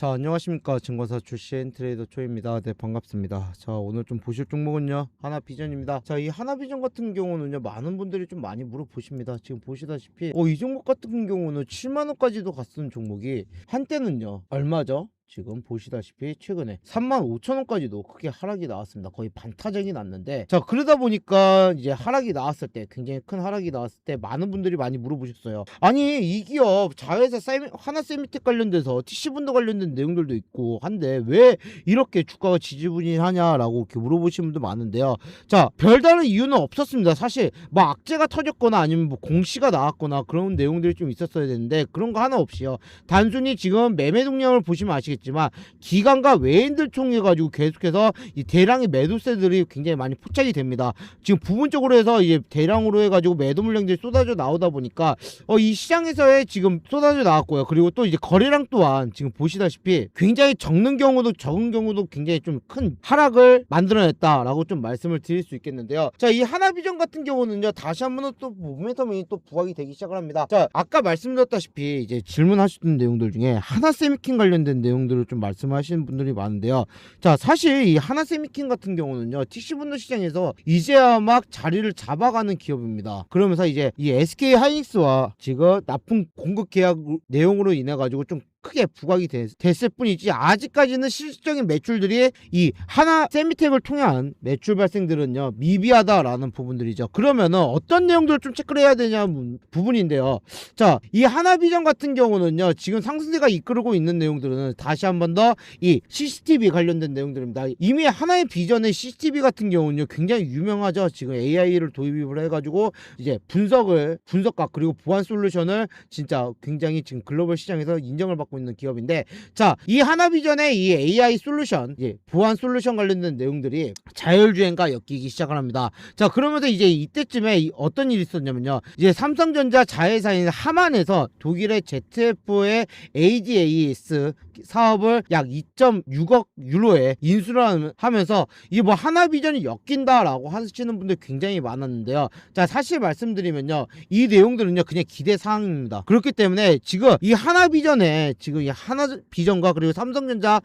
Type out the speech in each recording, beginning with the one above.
자 안녕하십니까. 증권사 출신 트레이더 초입니다. 네 반갑습니다. 자 오늘 좀 보실 종목은요? 하나비전입니다. 자 이 하나비전 같은 경우는요 많은 분들이 좀 많이 물어보십니다. 지금 보시다시피 어 이 종목 같은 경우는 7만원까지도 갔던 종목이 한때는요 얼마죠? 지금 보시다시피 최근에 3만 5천 원까지도 크게 하락이 나왔습니다. 거의 반타작이 났는데 자 그러다 보니까 이제 하락이 나왔을 때 굉장히 큰 하락이 나왔을 때 많은 분들이 많이 물어보셨어요. 아니 이 기업 자회사 세미, 하나 세미텍 관련돼서 TC분도 관련된 내용들도 있고 한데 왜 이렇게 주가가 지지부진하냐라고 이렇게 물어보시는 분도 많은데요. 자 별다른 이유는 없었습니다. 사실 뭐 악재가 터졌거나 아니면 뭐 공시가 나왔거나 그런 내용들이 좀 있었어야 되는데 그런 거 하나 없이요. 단순히 지금 매매 동량을 보시면 아시겠 지만 기관과 외인들 통해 가지고 계속해서 이 대량의 매도세들이 굉장히 많이 포착이 됩니다. 지금 부분적으로 해서 이제 대량으로 해가지고 매도 물량들이 쏟아져 나오다 보니까 어, 이 시장에서의 지금 쏟아져 나왔고요. 그리고 또 이제 거래량 또한 지금 보시다시피 굉장히 적는 경우도 적은 경우도 굉장히 좀 큰 하락을 만들어냈다라고 좀 말씀을 드릴 수 있겠는데요. 자, 이 하나비전 같은 경우는요, 다시 한번 또 모멘텀이 또 부각이 되기 시작을 합니다. 자, 아까 말씀드렸다시피 이제 질문하셨던 내용들 중에 하나 세미킨 관련된 내용들 을 좀 말씀하시는 분들이 많은데요. 자, 사실 이 하나 세미킨 같은 경우는요, TC분노 시장에서 이제야 막 자리를 잡아가는 기업입니다. 그러면서 이제 이 SK 하이닉스와 지금 납품 공급 계약 내용으로 인해 가지고 좀 크게 부각이 됐, 을 뿐이지 아직까지는 실질적인 매출들이 이 하나 세미텍을 통한 매출 발생들은요 미비하다라는 부분들이죠. 그러면은 어떤 내용들을 좀 체크를 해야 되냐 부분인데요. 자이 하나비전 같은 경우는요 지금 상승세가 이끌고 있는 내용들은 다시 한 번 더 이 CCTV 관련된 내용들입니다. 이미 하나의 비전의 CCTV 같은 경우는요 굉장히 유명하죠. 지금 AI를 도입을 해가지고 이제 분석을 분석과 그리고 보안 솔루션을 진짜 굉장히 지금 글로벌 시장에서 인정을 받고 있는 기업인데 자 이 하나비전의 이 AI 솔루션 예, 보안 솔루션 관련된 내용들이 자율주행과 엮이기 시작을 합니다. 자 그러면서 이제 이때쯤에 이 어떤 일이 있었냐면요. 이제 삼성전자 자회사인 하만에서 독일의 ZF의 ADAS 사업을 약 2.6억 유로에 인수를 하면서 이게 뭐 하나비전이 엮인다라고 하시는 분들 굉장히 많았는데요. 자 사실 말씀드리면요 이 내용들은요 그냥 기대 사항입니다. 그렇기 때문에 지금 이 하나비전에 지금 이 하나비전과 그리고 삼성전자의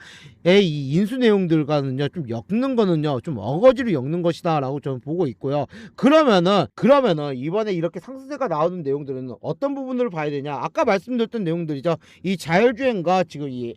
이 인수 내용들과는요 좀 엮는 거는요 좀 어거지로 엮는 것이다라고 저는 보고 있고요. 그러면은 그러면은 이번에 이렇게 상승세가 나오는 내용들은 어떤 부분을 봐야 되냐? 아까 말씀드렸던 내용들이죠. 이 자율주행과 지금 이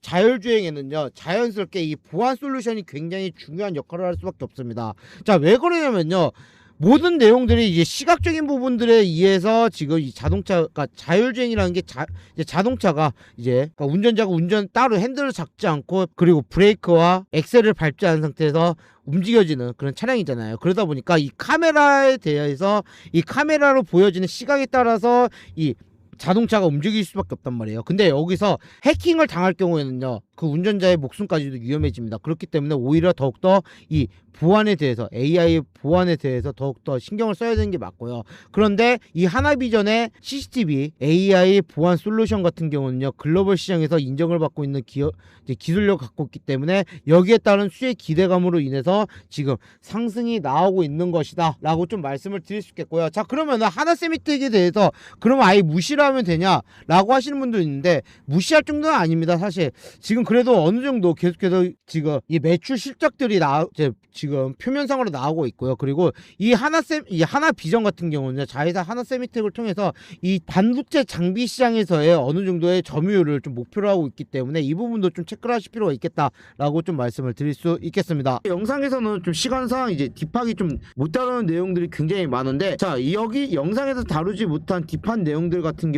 자율주행에는요 자연스럽게 이 보안 솔루션이 굉장히 중요한 역할을 할 수밖에 없습니다 자왜 그러냐면요 모든 내용들이 이제 시각적인 부분들에 의해서 지금 이 자동차가 그러니까 자율주행이라는 게 자, 이제 자동차가 이제 그러니까 운전자가 운전 따로 핸들을 잡지 않고 그리고 브레이크와 엑셀을 밟지 않은 상태에서 움직여지는 그런 차량이잖아요. 그러다 보니까 이 카메라에 대해서 이 카메라로 보여지는 시각에 따라서 이 자동차가 움직일 수밖에 없단 말이에요. 근데 여기서 해킹을 당할 경우에는요, 그 운전자의 목숨까지도 위험해집니다. 그렇기 때문에 오히려 더욱더 이 보안에 대해서 AI 보안에 대해서 더욱더 신경을 써야 되는 게 맞고요. 그런데 이 하나비전의 CCTV AI 보안 솔루션 같은 경우는요 글로벌 시장에서 인정을 받고 있는 기업 기술력 갖고 있기 때문에 여기에 따른 수의 기대감으로 인해서 지금 상승이 나오고 있는 것이다라고 좀 말씀을 드릴 수 있겠고요. 자 그러면 하나 세미텍에 대해서 그럼 아예 무시를 하면 되냐라고 하시는 분도 있는데 무시할 정도는 아닙니다. 사실 지금 그래도 어느 정도 계속해서 지금 이 매출 실적들이 나 이제 지금 표면상으로 나오고 있고요. 그리고 이 하나 셈 이 하나 비전 같은 경우는 자회사 하나 세미텍을 통해서 이 반도체 장비 시장에서의 어느 정도의 점유율을 좀 목표로 하고 있기 때문에 이 부분도 좀 체크를 하실 필요가 있겠다라고 좀 말씀을 드릴 수 있겠습니다. 영상에서는 좀 시간상 이제 딥하기 좀못 다루는 내용들이 굉장히 많은데 자 여기 영상에서 다루지 못한 딥한 내용들 같은 경우